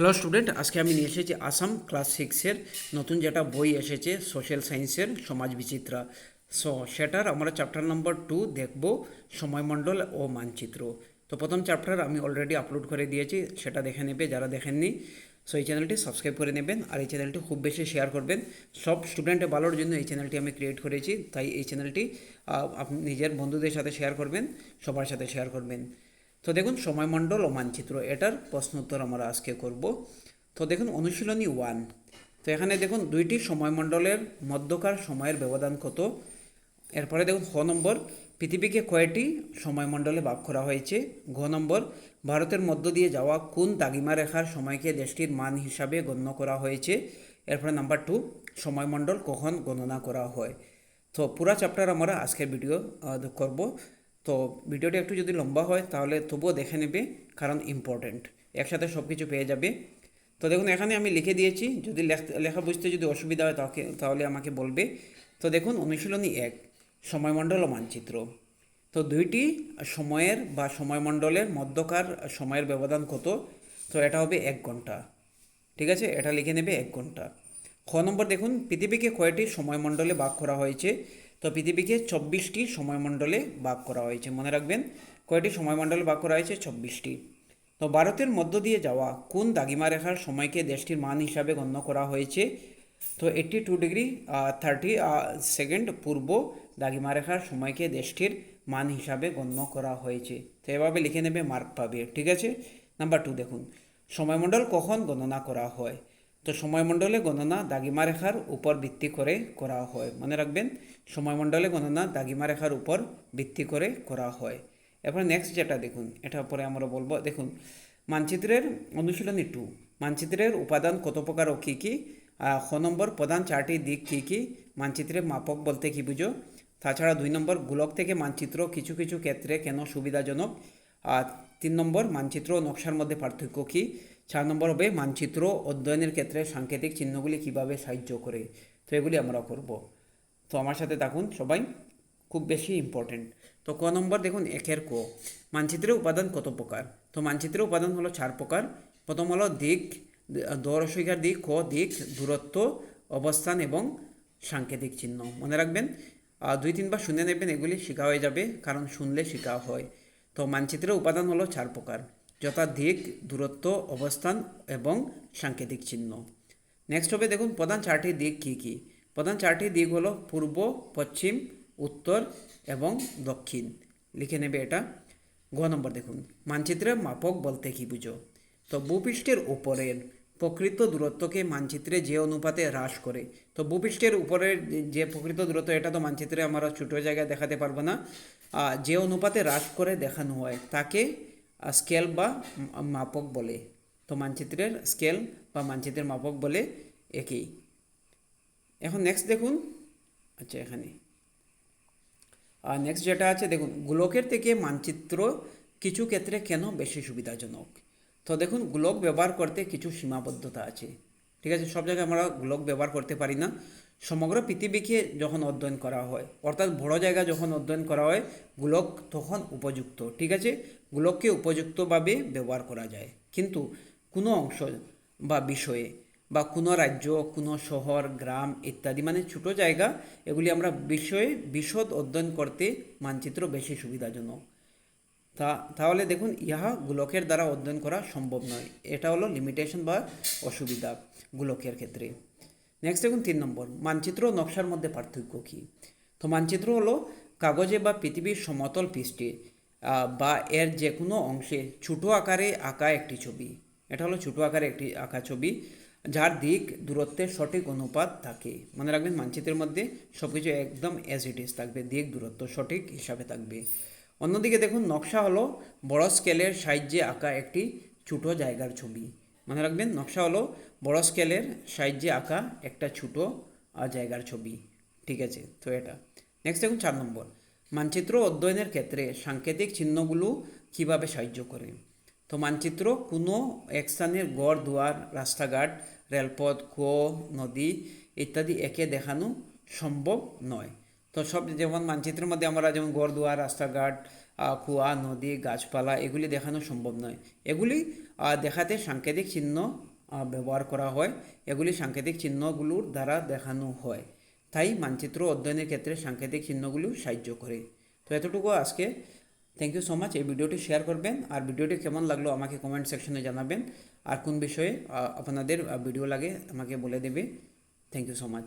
Hello student আজকে আমি নিয়ে এসেছি আসাম ক্লাস সিক্সের নতুন যেটা বই এসেছে সোশ্যাল সায়েন্সের সমাজ বিচিত্রা। সো সেটার আমরা চ্যাপ্টার নম্বর টু দেখব সময়মণ্ডল ও মানচিত্র। তো প্রথম চ্যাপ্টার আমি অলরেডি আপলোড করে দিয়েছি, সেটা দেখে নেবে যারা দেখেননি। সো এই চ্যানেলটি সাবস্ক্রাইব করে নেবেন আর এই চ্যানেলটি খুব বেশি শেয়ার করবেন। সব স্টুডেন্টের ভালোর জন্য এই চ্যানেলটি আমি ক্রিয়েট করেছি, তাই এই চ্যানেলটি আপনি নিজের বন্ধুদের সাথে শেয়ার করবেন, সবার সাথে শেয়ার করবেন। তো দেখুন সময়মণ্ডল ও মানচিত্র, এটার প্রশ্ন উত্তর আমরা আজকে করব। তো দেখুন অনুশীলনী ওয়ান, তো এখানে দেখুন দুইটি সময়মণ্ডলের মধ্যকার সময়ের ব্যবধান কত। এরপরে দেখুন খ নম্বর, পৃথিবীকে কয়টি সময়মণ্ডলে ভাগ করা হয়েছে? ঘ নম্বর, ভারতের মধ্য দিয়ে যাওয়া কোন দাগিমা রেখার সময়কে দেশটির মান হিসাবে গণ্য করা হয়েছে? এরপরে নাম্বার টু, সময়মণ্ডল কখন গণনা করা হয়? তো পুরা চ্যাপ্টার আমরা আজকের ভিডিও করব। তো ভিডিওটি একটু যদি লম্বা হয়, তাহলে তবুও দেখে নেবে, কারণ ইম্পর্ট্যান্ট একসাথে সব কিছু পেয়ে যাবে। তো দেখুন, এখানে আমি লিখে দিয়েছি, যদি লেখ- বুঝতে যদি অসুবিধা হয়, তাকে, তাহলে আমাকে বলবে। তো দেখুন, অনুশীলনী এক, সময়মণ্ডল ও মানচিত্র। তো দুইটি সময়ের বা সময়মণ্ডলের মধ্যকার সময়ের ব্যবধান কত? তো এটা হবে এক ঘণ্টা। ঠিক আছে? এটা লিখে নেবে এক ঘণ্টা। খ নম্বর দেখুন, পৃথিবীকে কয়টি সময়মণ্ডলে ভাগ করা হয়েছে? তো পৃথিবীকে চব্বিশটি সময়মণ্ডলে ভাগ করা হয়েছে। মনে রাখবেন, কয়টি সময়মণ্ডলে ভাগ করা হয়েছে? চব্বিশটি। তো ভারতের মধ্য দিয়ে যাওয়া কোন দাগিমা রেখার সময়কে দেশটির মান হিসাবে গণ্য করা হয়েছে? তো eighty two degree thirty second পূর্ব দাগিমা রেখার সময়কে দেশটির মান হিসাবে গণ্য করা হয়েছে। তো এভাবে লিখে নেবে মার্ক পাবে ঠিক আছে? নাম্বার টু দেখুন। সময়মণ্ডল কখন গণনা করা হয়? তো সময়মণ্ডলে গণনা দাগিমা রেখার উপর ভিত্তি করে করা হয়। মনে রাখবেন সময়মণ্ডলে গণনা দাগিমা রেখার উপর ভিত্তি করে করা হয়। এরপর নেক্সট যেটা দেখুন এটা পরে আমরা বলব, দেখুন, মানচিত্রের অনুশীলনী টু মানচিত্রের উপাদান কত প্রকার ও কী? কী খ নম্বর প্রধান চারটি দিক, কী কী? মানচিত্রের মাপক বলতে কী বুঝো? তাছাড়া দুই নম্বর গোলক থেকে মানচিত্র কিছু কিছু ক্ষেত্রে কেন সুবিধাজনক? আর তিন নম্বর মানচিত্র নকশার মধ্যে পার্থক্য কী? চার নম্বর হবে মানচিত্র অধ্যয়নের ক্ষেত্রে সাংকেতিক চিহ্নগুলি কীভাবে সাহায্য করে? তো এগুলি আমরা করব। তো আমার সাথে থাকুন, সবাই। খুব বেশি ইম্পর্টেন্ট তো ক নম্বর দেখুন, একের ক। মানচিত্রের উপাদান কত প্রকার? তো মানচিত্রের উপাদান হলো চার প্রকার। প্রথম হলো দিক দূরস্বীকার দিক ক দিক, দূরত্ব, অবস্থান এবং সাংকেতিক চিহ্ন। মনে রাখবেন দুই তিনবার শুনে নেবেন, এগুলি শেখা হয়ে যাবে, কারণ শুনলে শেখা হয়। তো মানচিত্রের উপাদান হলো চার প্রকার। যথা দিক দূরত্ব, অবস্থান এবং সাংকেতিক চিহ্ন। নেক্সট হবে দেখুন প্রধান চারটি দিক কী কী। প্রধান চারটি দিক হলো পূর্ব, পশ্চিম, উত্তর এবং দক্ষিণ। লিখে নেবে এটা। গ নম্বর দেখুন। মানচিত্রে মাপক বলতে কী বুঝো? তো ভূপৃষ্ঠের উপরের প্রকৃত দূরত্বকে মানচিত্রে যে অনুপাতে হ্রাস করে, তো ভূপৃষ্ঠের উপরের যে প্রকৃত দূরত্ব, এটা তো মানচিত্রে আমরা ছোটো জায়গায় দেখাতে পারব না। যে অনুপাতে হ্রাস করে দেখানো হয়, তাকে স্কেল বা মাপক বলে। তো মানচিত্রের স্কেল বা মানচিত্রের মাপক বলে একই। এখন নেক্সট দেখুন। আচ্ছা এখানে। আর নেক্সট যেটা আছে, দেখুন, গোলকের থেকে মানচিত্র কিছু ক্ষেত্রে কেন বেশি সুবিধাজনক? তো দেখুন, গোলক ব্যবহার করতে কিছু সীমাবদ্ধতা আছে। ঠিক আছে, সব জায়গায় আমরা গোলক ব্যবহার করতে পারি না। সমগ্র পৃথিবীকে যখন অধ্যয়ন করা হয়, অর্থাৎ বড় জায়গা যখন অধ্যয়ন করা হয়, গোলক তখন উপযুক্ত, ঠিক আছে? গোলককে উপযুক্তভাবে ব্যবহার করা যায়। কিন্তু কোনো অংশ বা বিষয়ে বা কোনো রাজ্য, কোনো শহর, গ্রাম ইত্যাদি মানে ছোটো জায়গা, এগুলি আমরা বিষয়ে বিশদ অধ্যয়ন করতে মানচিত্র বেশি সুবিধাজনক। তা, তাহলে দেখুন, ইহা গোলকের দ্বারা অধ্যয়ন করা সম্ভব নয়। এটা হলো লিমিটেশন বা অসুবিধা গোলকের ক্ষেত্রে। নেক্সট দেখুন তিন নম্বর, মানচিত্র নকশার মধ্যে পার্থক্য কী? তো মানচিত্র হলো কাগজে বা পৃথিবীর সমতল পৃষ্ঠে বা এর যে কোনো অংশে ছোটো আকারে আঁকা একটি ছবি। এটা হলো ছোটো আকারে একটি আঁকা ছবি, যার দিক দূরত্বের সঠিক অনুপাত থাকে। মনে রাখবেন মানচিত্রের মধ্যে সব কিছু একদম অ্যাজ ইট ইজ থাকবে, দিক দূরত্ব সঠিক হিসাবে থাকবে। অন্যদিকে দেখুন নকশা হলো বড় স্কেলের সাহায্যে আঁকা একটি ছোটো জায়গার ছবি। মনে রাখবেন, নকশা হলো বড় স্কেলের সাহায্যে আঁকা একটা ছোটো জায়গার ছবি। ঠিক আছে? তো এটা। নেক্সট দেখুন, চার নম্বর। মানচিত্র অধ্যয়নের ক্ষেত্রে সাংকেতিক চিহ্নগুলো কীভাবে সাহায্য করে? তো মানচিত্র কোনো এক স্থানের গড়, দুয়ার, রাস্তাঘাট, রেলপথ, কুয়ো, নদী ইত্যাদি একে দেখানো সম্ভব নয়। তো সব যেমন মানচিত্রের মধ্যে আমরা যেমন গড় দুয়ার রাস্তাঘাট কুয়া, নদী, গাছপালা এগুলি দেখানো সম্ভব নয়। এগুলি দেখাতে সাংকেতিক চিহ্ন ব্যবহার করা হয়। এগুলি সাংকেতিক চিহ্নগুলোর দ্বারা দেখানো হয়। তাই মানচিত্র অধ্যয়নের ক্ষেত্রে সাংকেতিক চিহ্নগুলো সাহায্য করে। তো এতটুকু আজকে। থ্যাংক ইউ সো মাচ এই ভিডিওটি শেয়ার করবেন। আর ভিডিওটি কেমন লাগল আমাকে কমেন্ট সেকশনে জানাবেন। আর কোন বিষয়ে আপনাদের ভিডিও লাগে, আমাকে বলে দেবে। Thank you so much